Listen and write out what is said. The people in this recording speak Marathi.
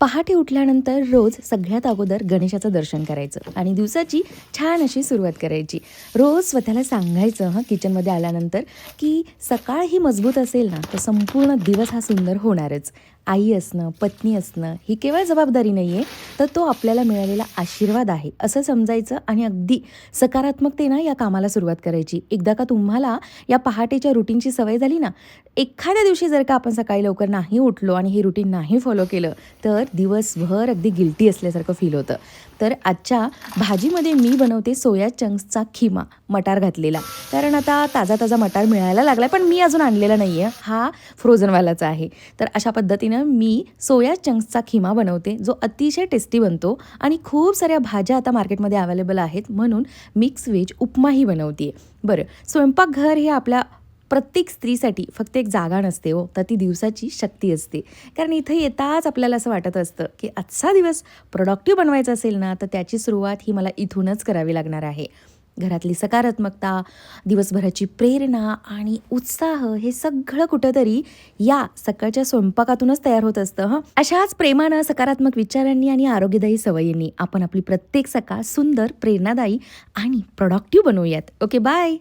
पहाटे उठल्यानंतर रोज सगळ्यात अगोदर गणेशाचं दर्शन करायचं आणि दिवसाची छान अशी सुरुवात करायची. रोज स्वतःला सांगायचं हां किचनमध्ये आल्यानंतर की सकाळ ही मजबूत असेल ना तर संपूर्ण दिवस हा सुंदर होणारच. आई असणं पत्नी असणं ही केवळ जबाबदारी नाही आहे तर तो आपल्याला मिळालेला आशीर्वाद आहे असं समजायचं आणि अगदी सकारात्मकतेनं या कामाला सुरुवात करायची. एकदा का तुम्हाला या पहाटेच्या रुटीनची सवय झाली ना एखाद्या दिवशी जर का आपण सकाळी लवकर नाही उठलो आणि हे रुटीन नाही फॉलो केलं तर दिवसभर अगदी गिल्टी असल्यासारखं फील होतं. तर आजच्या भाजीमध्ये मी बनवते सोया चंक्सचा खिमा मटार घातलेला. कारण आता ताजा ताजा मटार मिळायला लागला पण मी अजून आणलेला नाही आहे हा फ्रोझनवालाचा आहे. तर अशा पद्धतीनं मी सोया चंक्सचा खिमा बनवते जो अतिशय टेस्टी बनतो आणि खूप साऱ्या भाज्या आता मार्केटमध्ये अवेलेबल आहेत म्हणून मिक्स व्हेज उपमाही बनवते बरं स्वयंपाकघर हे आपल्या प्रत्येक स्त्रीसाठी फक्त एक जागा नसते हो तर ती दिवसाची शक्ती असते. कारण इथं येताच आपल्याला असं वाटत असतं की आजचा दिवस प्रोडक्टिव्ह बनवायचा असेल ना तर त्याची सुरुवात ही मला इथूनच करावी लागणार आहे. घरातली सकारात्मकता दिवसभराची प्रेरणा आणि उत्साह हे सगळं कुठंतरी या सकाळच्या स्वयंपाकातूनच तयार होत असतं हं. अशाच प्रेमानं सकारात्मक विचारांनी आणि आरोग्यदायी सवयींनी आपण आपली प्रत्येक सकाळ सुंदर प्रेरणादायी आणि प्रोडक्टिव्ह बनवूयात. Okay bye